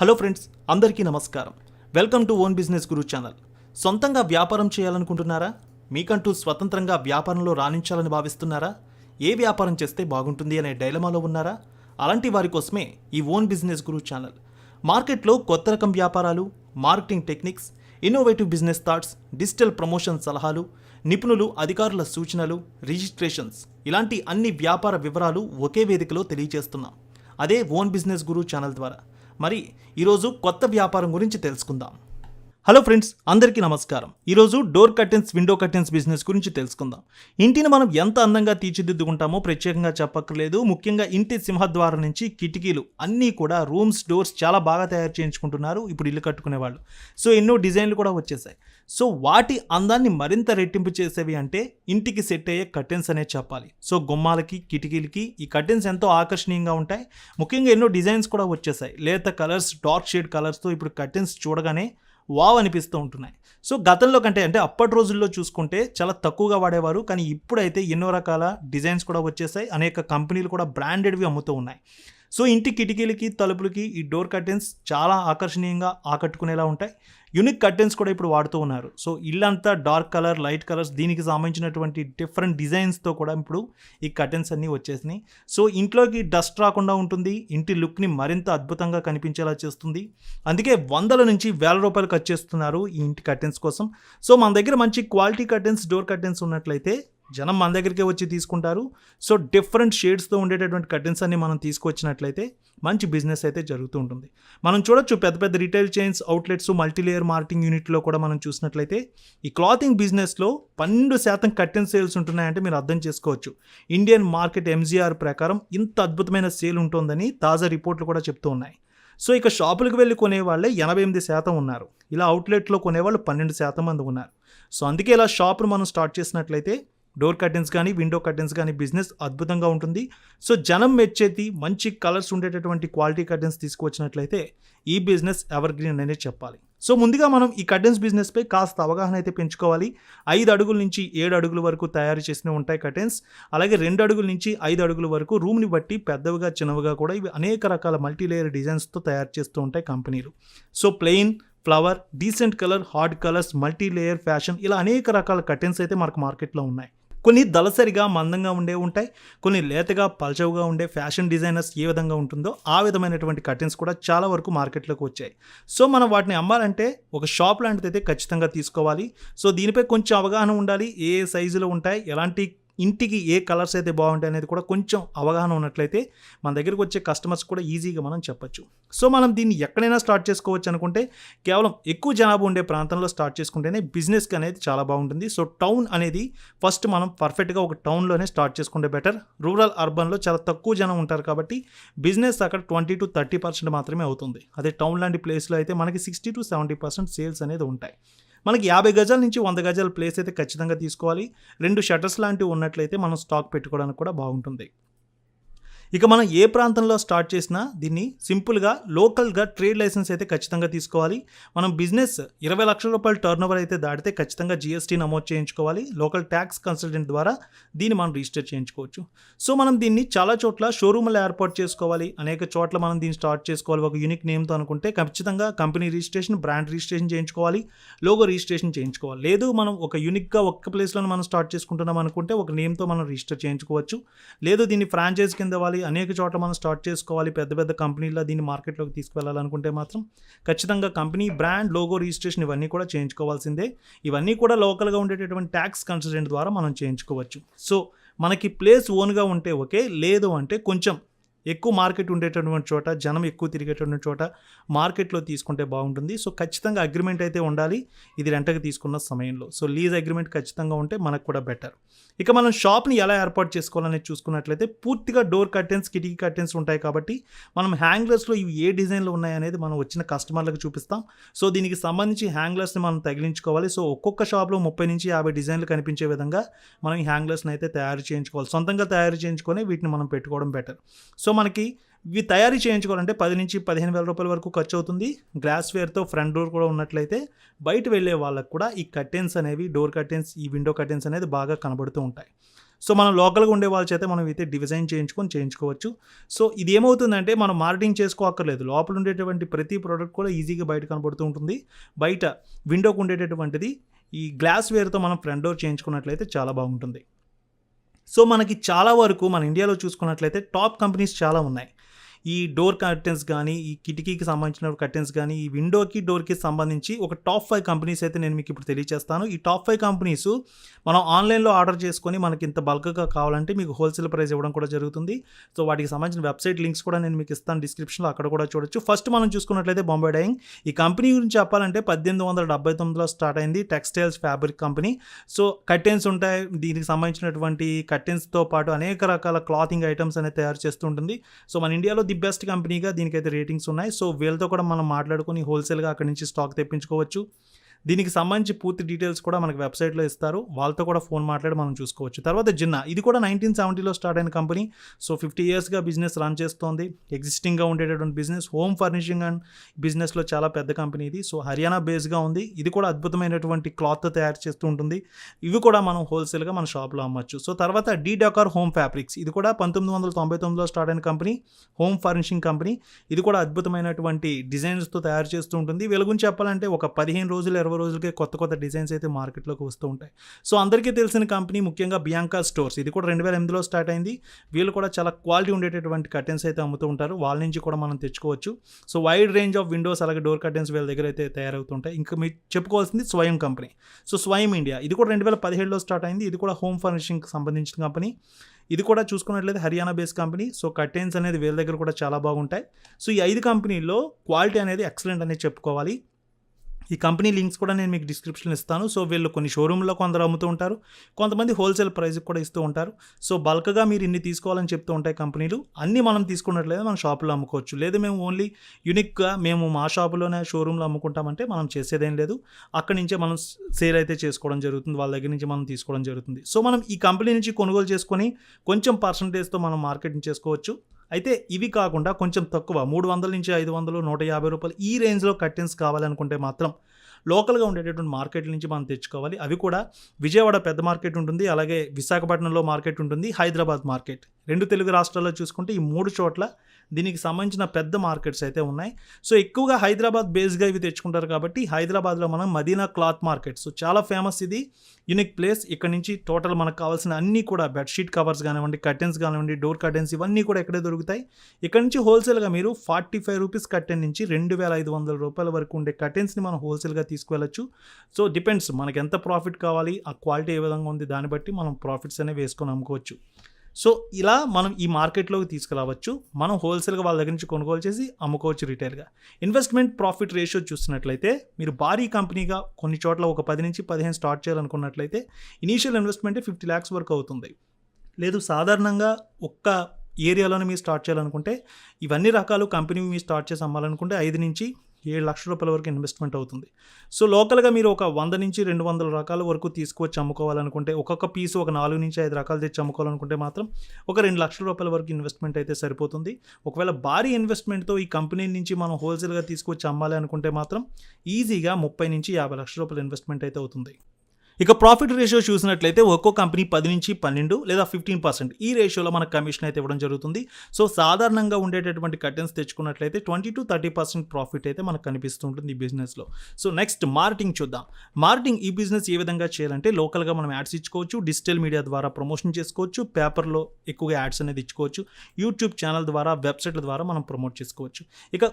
Hello friends అందరికీ నమస్కారం. Welcome to own business guru channel. సొంతంగా వ్యాపారం చేయాలనుకుంటున్నారా? మీకంటూ స్వతంత్రంగా వ్యాపారంలో రాణించాలని భావిస్తున్నారా? ఏ వ్యాపారం చేస్తే బాగుంటుంది అనే డైలమాలో ఉన్నారా? అలాంటి వారి కోసమే ఈ ఓన్ బిజినెస్ గురు ఛానల్. మార్కెట్లో కొత్త రకం వ్యాపారాలు marketing techniques innovative business thoughts digital promotion సలహాలు నిపుణులు అధికారుల సూచనలు రిజిస్ట్రేషన్స్ ఇలాంటి అన్ని వ్యాపార వివరాలు ఒకే వేదికలో తెలియజేస్తున్నాం. అదే ఓన్ బిజినెస్ గురు ఛానల్ ద్వారా. మరి ఈరోజు కొత్త వ్యాపారం గురించి తెలుసుకుందాం. హలో ఫ్రెండ్స్ అందరికీ నమస్కారం. ఈరోజు door curtains window curtains business గురించి తెలుసుకుందాం. ఇంటిని మనం ఎంత అందంగా తీర్చిదిద్దుకుంటామో ప్రత్యేకంగా చెప్పక్కర్లేదు. ముఖ్యంగా ఇంటి సింహద్వారం నుంచి కిటికీలు అన్నీ కూడా రూమ్స్ డోర్స్ చాలా బాగా తయారు చేయించుకుంటున్నారు. ఇప్పుడు ఇల్లు కట్టుకునే వాళ్ళు సో ఎన్నో డిజైన్లు కూడా వచ్చేసాయి. సో వాటి అందాన్ని మరింత రెట్టింపు చేసేవి అంటే ఇంటికి సెట్ అయ్యే కర్టెన్స్ అనే చెప్పాలి. సో గుమ్మాలకి కిటికీలకి ఈ కర్టెన్స్ ఎంతో ఆకర్షణీయంగా ఉంటాయి. ముఖ్యంగా ఎన్నో డిజైన్స్ కూడా వచ్చేసాయి. లేత కలర్స్ డార్క్ షేడ్ కలర్స్తో ఇప్పుడు కర్టెన్స్ చూడగానే వావ్ అనిపిస్తూ ఉంటున్నాయి. సో గతంలో కంటే అంటే అప్పటి రోజుల్లో చూసుకుంటే చాలా తక్కువగా వాడేవారు. కానీ ఇప్పుడైతే ఎన్నో రకాల డిజైన్స్ కూడా వచ్చేసాయి. అనేక కంపెనీలు కూడా బ్రాండెడ్వి అమ్ముతూ ఉన్నాయి. సో ఇంటి కిటికీలకి తలుపులకి ఈ డోర్ కర్టెన్స్ చాలా ఆకర్షణీయంగా ఆకట్టుకునేలా ఉంటాయి. యూనిక్ కర్టెన్స్ కూడా ఇప్పుడు వాడుతూ ఉన్నారు. సో ఇల్లంతా డార్క్ కలర్ లైట్ కలర్స్ దీనికి సంబంధించినటువంటి డిఫరెంట్ డిజైన్స్తో కూడా ఇప్పుడు ఈ కర్టెన్స్ అన్నీ వచ్చేసినాయి. సో ఇంట్లోకి డస్ట్ రాకుండా ఉంటుంది. ఇంటి లుక్ని మరింత అద్భుతంగా కనిపించేలా చేస్తుంది. అందుకే వందల నుంచి వేల రూపాయలు ఖర్చు చేస్తున్నారు ఈ ఇంటి కర్టెన్స్ కోసం. సో మన దగ్గర మంచి క్వాలిటీ కర్టెన్స్ డోర్ కర్టెన్స్ ఉన్నట్లయితే జనం మన దగ్గరికే వచ్చి తీసుకుంటారు. సో డిఫరెంట్ షేడ్స్తో ఉండేటటువంటి కర్టెన్స్ అన్ని మనం తీసుకొచ్చినట్లయితే మంచి బిజినెస్ అయితే జరుగుతూ ఉంటుంది. మనం చూడొచ్చు పెద్ద పెద్ద retail chains outlets multilayer marketing యూనిట్లో కూడా మనం చూసినట్లయితే ఈ క్లాతింగ్ బిజినెస్లో పన్నెండు శాతం కర్టెన్ సేల్స్ ఉంటున్నాయంటే మీరు అర్థం చేసుకోవచ్చు. ఇండియన్ మార్కెట్ ఎంజీఆర్ ప్రకారం ఇంత అద్భుతమైన సేల్ ఉంటుందని తాజా రిపోర్ట్లు కూడా చెప్తూ ఉన్నాయి. సో ఇక షాపులకు వెళ్ళి కొనేవాళ్ళే ఎనభై ఎనిమిది శాతం ఉన్నారు. ఇలా అవుట్లెట్లో కొనేవాళ్ళు పన్నెండు శాతం మంది ఉన్నారు. సో అందుకే ఇలా షాపును మనం స్టార్ట్ చేసినట్లయితే డోర్ కర్టెన్స్ కానీ విండో కర్టెన్స్ కానీ బిజినెస్ అద్భుతంగా ఉంటుంది. సో జనం మెచ్చేది మంచి కలర్స్ ఉండేటటువంటి క్వాలిటీ కర్టెన్స్ తీసుకువచ్చినట్లయితే ఈ బిజినెస్ ఎవర్ గ్రీన్ అనేది చెప్పాలి. సో ముందుగా మనం ఈ కర్టెన్స్ బిజినెస్పై కాస్త అవగాహన అయితే పెంచుకోవాలి. ఐదు అడుగుల నుంచి ఏడు అడుగుల వరకు తయారు చేసిన ఉంటాయి కర్టెన్స్. అలాగే రెండు అడుగుల నుంచి ఐదు అడుగుల వరకు రూమ్ని బట్టి పెద్దవిగా చిన్నవిగా కూడా ఇవి అనేక రకాల మల్టీలేయర్ డిజైన్స్తో తయారు చేస్తూ ఉంటాయి కంపెనీలు. So plain flower decent colour hard colours multi layer fashion ఇలా అనేక రకాల కర్టెన్స్ అయితే మనకు మార్కెట్లో ఉన్నాయి. కొన్ని దళసరిగా మందంగా ఉండే ఉంటాయి కొన్ని లేతగా పల్చవుగా ఉండే ఫ్యాషన్ డిజైనర్స్ ఏ విధంగా ఉంటుందో ఆ విధమైనటువంటి కర్టెన్స్ కూడా చాలా వరకు మార్కెట్లోకి వచ్చాయి. సో మనం వాటిని అమ్మాలంటే ఒక షాప్ లాంటిది అయితే ఖచ్చితంగా తీసుకోవాలి. సో దీనిపై కొంచెం అవగాహన ఉండాలి ఏ ఏ సైజులో ఉంటాయి ఎలాంటి ఇంటికి ఏ కలర్స్ అయితే బాగుంటాయి అనేది కూడా కొంచెం అవగాహన ఉన్నట్లయితే మన దగ్గరకు వచ్చే కస్టమర్స్ కూడా ఈజీగా మనం చెప్పొచ్చు. సో మనం దీన్ని ఎక్కడైనా స్టార్ట్ చేసుకోవచ్చు అనుకుంటే కేవలం ఎక్కువ జనాభా ఉండే ప్రాంతంలో స్టార్ట్ చేసుకుంటేనే బిజినెస్కి అనేది చాలా బాగుంటుంది. సో టౌన్ అనేది ఫస్ట్ మనం పర్ఫెక్ట్గా ఒక టౌన్లోనే స్టార్ట్ చేసుకుంటే బెటర్ రూరల్ అర్బన్లో చాలా తక్కువ జనం ఉంటారు కాబట్టి బిజినెస్ అక్కడ ట్వంటీ టు థర్టీ పర్సెంట్ మాత్రమే అవుతుంది. అదే టౌన్ లాంటి ప్లేస్లో అయితే మనకి sixty to seventy percent sales అనేది ఉంటాయి. మనకి యాభై గజాల నుంచి వంద గజాల ప్లేస్ అయితే ఖచ్చితంగా తీసుకోవాలి. రెండు షటర్స్ లాంటివి ఉన్నట్లయితే మనం స్టాక్ పెట్టుకోవడానికి కూడా బాగుంటుంది. ఇక మనం ఏ ప్రాంతంలో స్టార్ట్ చేసినా దీన్ని సింపుల్గా లోకల్గా ట్రేడ్ లైసెన్స్ అయితే ఖచ్చితంగా తీసుకోవాలి. మనం బిజినెస్ ఇరవై లక్షల రూపాయల టర్న్ ఓవర్ అయితే దాటితే ఖచ్చితంగా జిఎస్టీ నమోదు చేయించుకోవాలి. లోకల్ ట్యాక్స్ కన్సల్టెంట్ ద్వారా దీన్ని మనం రిజిస్టర్ చేయించుకోవచ్చు. సో మనం దీన్ని చాలా చోట్ల షోరూమ్లో ఏర్పాటు చేసుకోవాలి. అనేక చోట్ల మనం దీన్ని స్టార్ట్ చేసుకోవాలి. ఒక యూనిక్ నేమ్తో అనుకుంటే ఖచ్చితంగా కంపెనీ రిజిస్ట్రేషన్ బ్రాండ్ రిజిస్ట్రేషన్ చేయించుకోవాలి. లోగో రిజిస్ట్రేషన్ చేయించుకోవాలి. లేదు మనం ఒక యూనిక్గా ఒక్క ప్లేస్లో మనం స్టార్ట్ చేసుకుంటున్నాం అనుకుంటే ఒక నేమ్తో మనం రిజిస్టర్ చేయించుకోవచ్చు. లేదు దీన్ని ఫ్రాంచైజ్ కింద ఇవ్వాలి. అనేక చోట్ల మనం స్టార్ట్ చేసుకోవాలి. పెద్ద పెద్ద కంపెనీల్లో దీన్ని మార్కెట్లోకి తీసుకువెళ్ళాలనుకుంటే మాత్రం ఖచ్చితంగా కంపెనీ బ్రాండ్ లోగో రిజిస్ట్రేషన్ ఇవన్నీ కూడా చేయించుకోవాల్సిందే. ఇవన్నీ కూడా లోకల్గా ఉండేటటువంటి ట్యాక్స్ కన్సల్టెంట్ ద్వారా మనం చేయించుకోవచ్చు. సో మనకి ప్లేస్ ఓన్గా ఉంటే ఓకే లేదు అంటే కొంచెం ఎక్కువ మార్కెట్ ఉండేటటువంటి చోట జనం ఎక్కువ తిరిగేటటువంటి చోట మార్కెట్లో తీసుకుంటే బాగుంటుంది. సో ఖచ్చితంగా అగ్రిమెంట్ అయితే ఉండాలి. ఇది రెంటకి తీసుకున్న సమయంలో. సో లీజ్ అగ్రిమెంట్ ఖచ్చితంగా ఉంటే మనకు కూడా బెటర్. ఇక మనం షాప్ని ఎలా ఏర్పాటు చేసుకోవాలనేది చూసుకున్నట్లయితే పూర్తిగా డోర్ కర్టెన్స్ కిటికీ కర్టెన్స్ ఉంటాయి కాబట్టి మనం హ్యాంగ్లర్స్లో ఇవి ఏ డిజైన్లో ఉన్నాయనేది మనం వచ్చిన కస్టమర్లకు చూపిస్తాం. సో దీనికి సంబంధించి హ్యాంగ్లర్స్ని మనం తగిలించుకోవాలి. సో ఒక్కొక్క షాప్లో ముప్పై నుంచి యాభై డిజైన్లు కనిపించే విధంగా మనం ఈ హ్యాంగ్లర్స్ని అయితే తయారు చేయించుకోవాలి. సొంతంగా తయారు చేయించుకొని వీటిని మనం పెట్టుకోవడం బెటర్. సో మనకి ఇవి తయారీ చేయించుకోవాలంటే పది నుంచి పదిహేను వేల రూపాయల వరకు ఖర్చు అవుతుంది గ్లాస్ వేర్తో ఫ్రంట్ డోర్ కూడా ఉన్నట్లయితే బయట వెళ్ళే వాళ్ళకు కూడా ఈ కర్టెన్స్ అనేవి డోర్ కర్టెన్స్ ఈ విండో కర్టెన్స్ అనేది బాగా కనబడుతూ ఉంటాయి. సో మనం లోకల్గా ఉండే వాళ్ళ చేత మనం అయితే డిజైన్ చేయించుకొని చేయించుకోవచ్చు. సో ఇది ఏమవుతుందంటే మనం మార్కెటింగ్ చేసుకోక్కర్లేదు. లోపల ఉండేటువంటి ప్రతి ప్రోడక్ట్ కూడా ఈజీగా బయట కనబడుతూ ఉంటుంది. బయట విండోకు ఉండేటటువంటిది ఈ గ్లాస్ వేర్తో మనం ఫ్రంట్ డోర్ చేయించుకున్నట్లయితే చాలా బాగుంటుంది. సో మనకి చాలా వరకు మన ఇండియాలో చూసుకున్నట్లయితే టాప్ కంపెనీస్ చాలా ఉన్నాయి. ఈ డోర్ కర్టెన్స్ కానీ ఈ కిటికీకి సంబంధించిన కర్టెన్స్ కానీ ఈ విండోకి డోర్కి సంబంధించి ఒక టాప్ ఫైవ్ కంపెనీస్ అయితే నేను మీకు ఇప్పుడు తెలియజేస్తాను ఈ టాప్ ఫైవ్ కంపెనీస్ మనం ఆన్లైన్లో ఆర్డర్ చేసుకొని మనకి ఇంత బల్క్గా కావాలంటే మీకు హోల్సేల్ ప్రైస్ ఇవ్వడం కూడా జరుగుతుంది. సో వాటికి సంబంధించిన వెబ్సైట్ లింక్స్ కూడా నేను మీకు ఇస్తాను డిస్క్రిప్షన్లో అక్కడ కూడా చూడొచ్చు. ఫస్ట్ మనం చూసుకున్నట్లయితే బాంబే డైయింగ్ ఈ కంపెనీ గురించి చెప్పాలంటే పద్దెనిమిది వందల డెబ్బై తొమ్మిదిలో స్టార్ట్ అయింది textiles fabric company so curtains ఉంటాయి. దీనికి సంబంధించినటువంటి కర్టెన్స్తో పాటు అనేక రకాల క్లాతింగ్ ఐటమ్స్ అనేది తయారు చేస్తుంటుంది సో మన ఇండియాలో ది బెస్ట్ కంపెనీగా దీనికైతే రేటింగ్స్ ఉన్నాయి. సో వీళ్ళతో కూడా మనం మాట్లాడుకొని హోల్సేల్గా అక్కడి నుంచి స్టాక్ తెప్పించుకోవచ్చు. దీనికి సంబంధించి పూర్తి డీటెయిల్స్ కూడా మనకి వెబ్సైట్లో ఇస్తారు. వాళ్ళతో కూడా ఫోన్ మాట్లాడి మనం చూసుకోవచ్చు. తర్వాత జిన్నా ఇది కూడా నైన్టీన్ సెవెంటీలో స్టార్ట్ అయిన కంపెనీ సో ఫిఫ్టీ ఇయర్స్గా బిజినెస్ రన్ చేస్తోంది. ఎగ్జిస్టింగ్గా ఉండేటటువంటి బిజినెస్ హోమ్ ఫర్నిషింగ్ అండ్ బిజినెస్లో చాలా పెద్ద కంపెనీ ఇది. సో హర్యానా బేస్గా ఉంది. ఇది కూడా అద్భుతమైనటువంటి క్లాత్ తయారు చేస్తూ ఉంటుంది. ఇవి కూడా మనం హోల్సేల్గా మన షాప్లో అమ్మచ్చు. సో తర్వాత డీ డకార్ హోమ్ ఫ్యాబ్రిక్స్ ఇది కూడా పంతొమ్మిది వందల తొంభై తొమ్మిదిలో స్టార్ట్ అయిన కంపెనీ హోమ్ ఫర్నిషింగ్ కంపెనీ ఇది కూడా అద్భుతమైనటువంటి డిజైన్స్తో తయారు చేస్తూ ఉంటుంది. వీళ్ళ గురించి చెప్పాలంటే ఒక పదిహేను రోజులు ఇరవై రోజులకే కొత్త కొత్త డిజైన్స్ అయితే మార్కెట్లోకి వస్తూ ఉంటాయి. సో అందరికీ తెలిసిన కంపెనీ ముఖ్యంగా బియాంకా స్టోర్స్ ఇది కూడా రెండు వేల ఎనిమిదిలో స్టార్ట్ అయింది. వీళ్ళు కూడా చాలా క్వాలిటీ ఉండేటటువంటి కర్టెన్స్ అయితే అమ్ముతూ ఉంటారు. వాళ్ళ నుంచి కూడా మనం తెచ్చుకోవచ్చు. So wide range of windows అలాగే డోర్ కర్టెన్స్ వీళ్ళ దగ్గర అయితే తయారవుతుంటాయి. ఇంకా మీరు చెప్పుకోవాల్సింది స్వయం కంపెనీ. సో స్వయం ఇండియా. ఇది కూడా రెండు వేల పదిహేడులో స్టార్ట్ అయింది. ఇది కూడా హోమ్ ఫర్నిషింగ్కి సంబంధించిన కంపెనీ. ఇది కూడా చూసుకున్నట్లయితే Haryana base company. So curtains అనేది వీళ్ళ దగ్గర కూడా చాలా బాగుంటాయి. సో ఈ ఐదు కంపెనీల్లో క్వాలిటీ అనేది ఎక్సలెంట్ అనేది చెప్పుకోవాలి. ఈ కంపెనీ లింక్స్ కూడా నేను మీకు డిస్క్రిప్షన్ ఇస్తాను. సో వీళ్ళు కొన్ని షోరూంలో కొందరు అమ్ముతూ ఉంటారు. కొంతమంది హోల్సేల్ ప్రైస్కి కూడా ఇస్తూ ఉంటారు. సో బల్క్గా మీరు ఇన్ని తీసుకోవాలని చెప్తూ ఉంటాయి కంపెనీలు. అన్నీ మనం తీసుకున్నట్లయితే మన షాపులో అమ్ముకోవచ్చు. లేదా మేము ఓన్లీ యూనిక్గా మేము మా షాపులోనే షోరూంలో అమ్ముకుంటామంటే మనం చేసేదేం లేదు. అక్కడి నుంచే మనం సేల్ అయితే చేసుకోవడం జరుగుతుంది. వాళ్ళ దగ్గర నుంచి మనం తీసుకోవడం జరుగుతుంది. సో మనం ఈ కంపెనీ నుంచి కొనుగోలు చేసుకొని కొంచెం పర్సంటేజ్తో మనం మార్కెటింగ్ చేసుకోవచ్చు. అయితే ఇవి కాకుండా కొంచెం తక్కువ మూడు వందల నుంచి ఐదు వందలు నూట యాభై రూపాయలు ఈ రేంజ్లో కర్టెన్స్ కావాలనుకుంటే మాత్రం లోకల్గా ఉండేటటువంటి మార్కెట్ల నుంచి మనం తెచ్చుకోవాలి. అవి కూడా విజయవాడ పెద్ద మార్కెట్ ఉంటుంది అలాగే విశాఖపట్నంలో మార్కెట్ ఉంటుంది హైదరాబాద్ మార్కెట్. రెండు తెలుగు రాష్ట్రాల్లో చూసుకుంటే ఈ మూడు చోట్ల దీనికి సంబంధించిన పెద్ద మార్కెట్స్ అయితే ఉన్నాయి. సో ఎక్కువగా హైదరాబాద్ బేస్గా ఇవి తెచ్చుకుంటారు కాబట్టి హైదరాబాద్లో మనం మదీనా క్లాత్ మార్కెట్. సో చాలా ఫేమస్ ఇది. Unique place. ఇక్కడ నుంచి టోటల్ మనకు కావాల్సిన అన్నీ కూడా బెడ్షీట్ కవర్స్ కానివ్వండి కర్టెన్స్ కానివ్వండి డోర్ కర్టెన్స్ ఇవన్నీ కూడా ఇక్కడే దొరుకుతాయి. ఇక్కడ నుంచి హోల్సేల్గా మీరు ఫార్టీ ఫైవ్ రూపీస్ కర్టెన్ నుంచి రెండు వేల ఐదు వందల రూపాయల వరకు ఉండే కర్టెన్స్ని మనం హోల్సేల్గా తీసుకువెళ్ళచ్చు. సో డిపెండ్స్ మనకి ఎంత ప్రాఫిట్ కావాలి ఆ క్వాలిటీ ఏ విధంగా ఉంది దాన్ని బట్టి మనం ప్రాఫిట్స్ అనేవి వేసుకొని అమ్ముకోవచ్చు. సో ఇలా మనం ఈ మార్కెట్లోకి తీసుకురావచ్చు. మనం హోల్సేల్గా వాళ్ళ దగ్గర నుంచి కొనుగోలు చేసి అమ్ముకోవచ్చు రిటైల్గా. ఇన్వెస్ట్మెంట్ ప్రాఫిట్ రేషియో చూస్తున్నట్లయితే మీరు భారీ కంపెనీగా కొన్ని చోట్ల ఒక పది నుంచి పదిహేను స్టార్ట్ చేయాలనుకున్నట్లయితే ఇనీషియల్ ఇన్వెస్ట్మెంటే ఫిఫ్టీ ల్యాక్స్ వరకు అవుతుంది. లేదు సాధారణంగా ఒక్క ఏరియాలోనే మీరు స్టార్ట్ చేయాలనుకుంటే ఇవన్నీ రకాలు కంపెనీ మీరు స్టార్ట్ చేసి అమ్మాలనుకుంటే ఐదు నుంచి ఏడు లక్షల రూపాయల వరకు ఇన్వెస్ట్మెంట్ అవుతుంది. సో లోకల్గా మీరు ఒక వంద నుంచి రెండు వందల రకాల వరకు తీసుకొచ్చి అమ్ముకోవాలనుకుంటే ఒక్కొక్క పీసు ఒక నాలుగు నుంచి ఐదు రకాలు తెచ్చి అమ్ముకోవాలనుకుంటే మాత్రం ఒక రెండు లక్షల రూపాయల వరకు ఇన్వెస్ట్మెంట్ అయితే సరిపోతుంది. ఒకవేళ భారీ ఇన్వెస్ట్మెంట్తో ఈ కంపెనీ నుంచి మనం హోల్సేల్గా తీసుకొచ్చి అమ్మాలి అనుకుంటే మాత్రం ఈజీగా ముప్పై నుంచి యాభై లక్షల రూపాయల ఇన్వెస్ట్మెంట్ అయితే అవుతుంది. ఇక ప్రాఫిట్ రేషియో చూసినట్లయితే ఒక్కో కంపెనీ పది నుంచి పన్నెండు లేదా ఫిఫ్టీన్ పర్సెంట్ ఈ రేషియోలో మనకు కమిషన్ అయితే ఇవ్వడం జరుగుతుంది. సో సాధారణంగా ఉండేటటువంటి curtains తెచ్చుకున్నట్లయితే twenty to thirty percent profit అయితే మనకు కనిపిస్తుంటుంది ఈ బిజినెస్లో సో నెక్స్ట్ మార్కెటింగ్ చూద్దాం. మార్కెటింగ్ ఈ బిజినెస్ ఏ విధంగా చేయాలంటే లోకల్గా మనం యాడ్స్ ఇచ్చుకోవచ్చు డిజిటల్ మీడియా ద్వారా ప్రమోషన్ చేసుకోవచ్చు పేపర్లో ఎక్కువగా యాడ్స్ అనేది ఇచ్చుకోవచ్చు యూట్యూబ్ ఛానల్ ద్వారా వెబ్సైట్ల ద్వారా మనం ప్రమోట్ చేసుకోవచ్చు. ఇక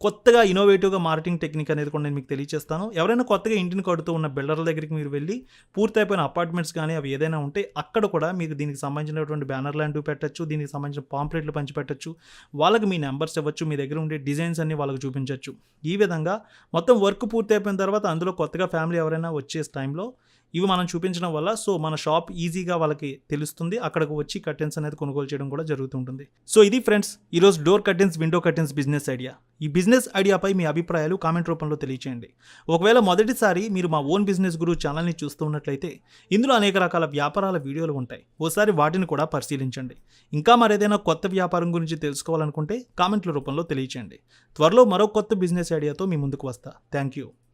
కొత్తగా ఇన్నోవేటివ్గా మార్కెటింగ్ టెక్నిక్ అనేది కూడా నేను మీకు తెలియజేస్తాను ఎవరైనా కొత్తగా ఇంటిని కడుతూ ఉన్న బిల్డర్ల దగ్గరికి మీరు వెళ్ళి పూర్తయిపోయిన అపార్ట్మెంట్స్ కానీ అవి ఏదైనా ఉంటే అక్కడ కూడా మీకు దీనికి సంబంధించినటువంటి బ్యానర్ లాంటివి పెట్టచ్చు దీనికి సంబంధించిన పాంప్లెట్లు పంచిపెట్టచ్చు. వాళ్ళకి మీ నెంబర్స్ ఇవ్వచ్చు మీ దగ్గర ఉండే డిజైన్స్ అన్ని వాళ్ళకి చూపించవచ్చు. ఈ విధంగా మొత్తం వర్క్ పూర్తి అయిపోయిన తర్వాత అందులో కొత్తగా ఫ్యామిలీ ఎవరైనా వచ్చే టైంలో ఇవి మనం చూపించడం వల్ల సో మన షాప్ ఈజీగా వాళ్ళకి తెలుస్తుంది. అక్కడికి వచ్చి కర్టెన్స్ అనేది కొనుగోలు చేయడం కూడా జరుగుతుంటుంది సో ఇది ఫ్రెండ్స్ ఈరోజు door curtains window curtains business idea. ఈ బిజినెస్ ఐడియాపై మీ అభిప్రాయాలు కామెంట్ రూపంలో తెలియచేయండి. ఒకవేళ మొదటిసారి మీరు మా ఓన్ బిజినెస్ గురు ఛానల్ని చూస్తున్నట్లయితే ఇందులో అనేక రకాల వ్యాపారాల వీడియోలు ఉంటాయి. ఓసారి వాటిని కూడా పరిశీలించండి. ఇంకా మరేదైనా కొత్త వ్యాపారం గురించి తెలుసుకోవాలనుకుంటే కామెంట్ల రూపంలో తెలియచేయండి. త్వరలో మరో కొత్త బిజినెస్ ఐడియాతో మీ ముందుకు వస్తా. Thank you.